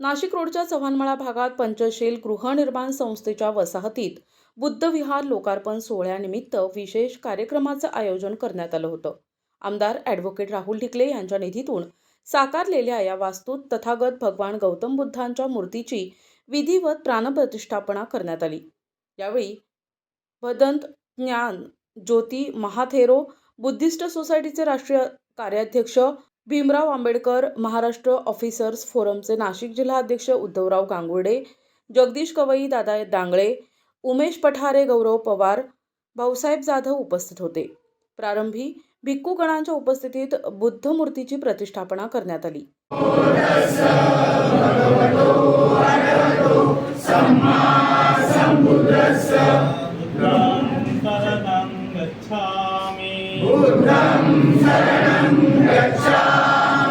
नाशिक रोडच्या चव्हाणमळा भागात पंचशील गृहनिर्माण संस्थेच्या वसाहतीत बुद्धविहार लोकार्पण सोहळ्यानिमित्त विशेष कार्यक्रमाचं आयोजन करण्यात आलं होतं. आमदार ॲडव्होकेट राहुल ढिकले यांच्या निधीतून साकारलेल्या या वास्तूत तथागत भगवान गौतम बुद्धांच्या मूर्तीची विधिवत प्राणप्रतिष्ठापना करण्यात आली. यावेळी भदंत ज्ञान ज्योती महाथेरो बुद्धिस्ट सोसायटीचे राष्ट्रीय कार्याध्यक्ष भीमराव आंबेडकर महाराष्ट्र ऑफिसर्स फोरमचे नाशिक जिल्हा अध्यक्ष उद्धवराव गांगुर्डे जगदीश कवई दादा दांगळे उमेश पठारे गौरव पवार भाऊसाहेब जाधव उपस्थित होते. प्रारंभी भिक्खूगणांच्या उपस्थितीत बुद्ध मूर्तीची प्रतिष्ठापना करण्यात आली. गच्छामि. बुद्धं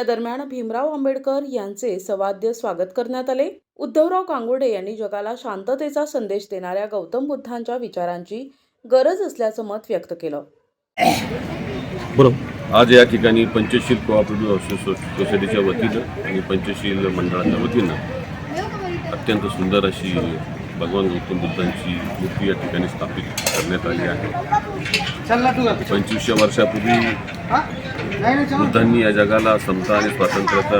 या दरम्यान भीमराव आंबेडकर यांचे सवाद्य स्वागत करण्यात आले. उद्धवराव कांगुर्डे यांनी जगाला शांततेचा संदेश देणाऱ्या गौतम बुद्धांच्या विचारांची गरज असल्याचं मत व्यक्त केलं. बरोबर आज या ठिकाणी पंचशील कोऑपरेटिव्ह सो- सोसायटीच्या वतीनं आणि पंचशील मंडळाच्या वतीनं अत्यंत सुंदर अशी भगवान गौतम बुद्धांची मूर्ती या ठिकाणी स्थापित करण्यात आली आहे. पंचवीसशे वर्षापूर्वी बुद्धांनी या जगाला समता आणि स्वातंत्र्याचा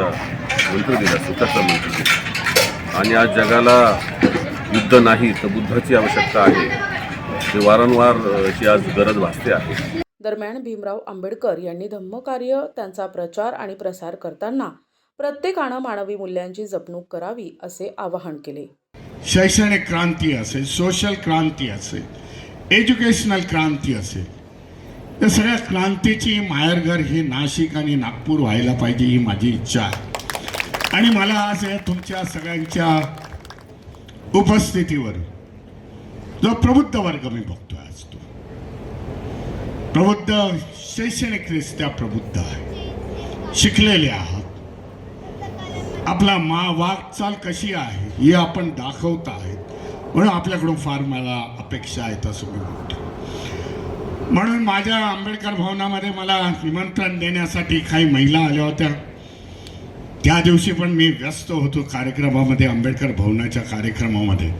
मंत्र दिला सुखाचा मंत्र दिला. आणि आज जगाला युद्ध नाही तर बुद्धाची आवश्यकता आहे. ते वारंवार अशी आज गरज भासते आहे. दरम्यान भीमराव आंबेडकर यांनी धम्मकार्य त्यांचा प्रचार आणि प्रसार करताना प्रत्येकानं मानवी मूल्यांची जपणूक करावी असे आवाहन केले. शैक्षणिक क्रांती असेल सोशल क्रांती असेल एज्युकेशनल क्रांती असेल या सगळ्या क्रांतीची माहेरघर ही नाशिक आणि नागपूर व्हायला पाहिजे ही माझी इच्छा आहे. आणि मला आज या तुमच्या सगळ्यांच्या उपस्थितीवर जो प्रबुद्ध वर्ग मी बघतोय आज तो. प्रबुद्ध शैक्षणिकरित्या प्रबुद्ध आहे. शिकलेले आहात. आपला मा वाटचाल कशी आहे ही आपण दाखवत आहेत. म्हणून आपल्याकडून फार मला अपेक्षा आहेत असं मी म्हणतो. म्हणून माझ्या आंबेडकर भवनामध्ये मला निमंत्रण देण्यासाठी काही महिला आल्या होत्या. त्या दिवशी पण मी व्यस्त होतो कार्यक्रमामध्ये आंबेडकर भवनाच्या कार्यक्रमामध्ये.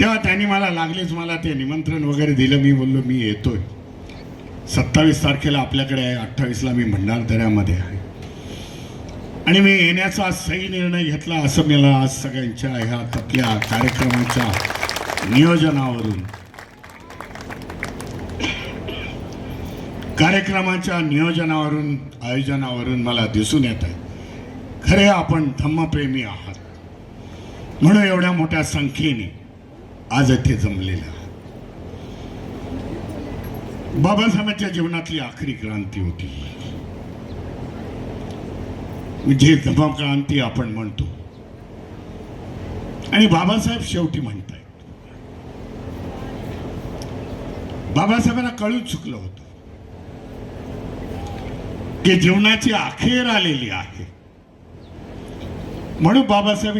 तेव्हा त्यांनी मला लागलीच मला ते निमंत्रण वगैरे दिलं. मी बोललो मी येतोय. सत्तावीस तारखेला आपल्याकडे आहे अठ्ठावीसला मी भंडारदऱ्यामध्ये आहे. आणि मी येण्याचा सही निर्णय घेतला असं मला आज सगळ्यांच्या ह्या आपल्या कार्यक्रमाच्या नियोजनावरून. कार्यक्रमाच्या नियोजनावरून आयोजनावरून मला दिसून येत आहे. खरे आपण धम्मप्रेमी आहात. म्हणून एवढ्या मोठ्या संख्येने आज येथे जमलेले आहात. बाबासाहेबांच्या जीवनातली आखरी क्रांती होती जे धम्मक्रांती आपण म्हणतो आणि बाबासाहेब शेवटी म्हणतायत. बाबासाहेबांना कळून चुकलं होतं. की जीवनाची अखेर आलेली आहे. म्हणून बाबासाहेब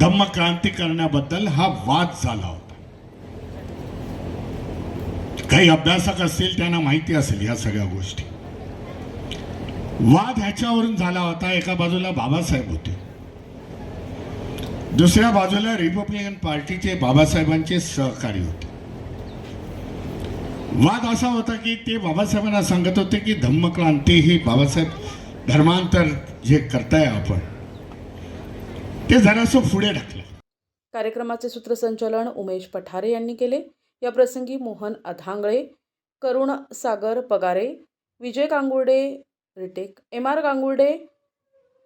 धम्म क्रांती करण्याबद्दल हा वाद झाला होता. काही अभ्यासक असतील त्यांना माहिती असेल या सगळ्या गोष्टी. वाद ह्याच्यावरून झाला होता एका बाजूला बाबासाहेब होते. दुसऱ्या बाजूला रिपब्लिकन पार्टीचे बाबासाहेबांचे सहकारी होते. वाद असा होता की ते बाबासाहेबांना सांगत होते की धम्मक्रांती ही बाबासाहेब धर्मांतर जे करताय आपण ते जरासं पुढे ढकलं. कार्यक्रमाचे सूत्रसंचालन उमेश पठारे यांनी केले. या प्रसंगी मोहन अधांगळे करुण सागर पगारे विजय गांगुर्डे रिटेक एम आर गांगुर्डे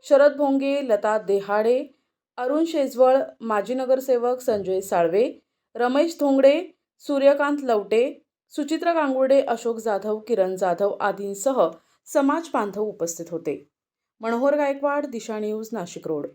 शरद भोंगे लता देहाडे अरुण शेजवळ माजी नगरसेवक संजय साळवे रमेश धोंगडे सूर्यकांत लवटे सुचित्रा गांगुर्डे अशोक जाधव किरण जाधव आदींसह समाज बांधव उपस्थित होते. Manohar Gaikwad Disha news Nashik road.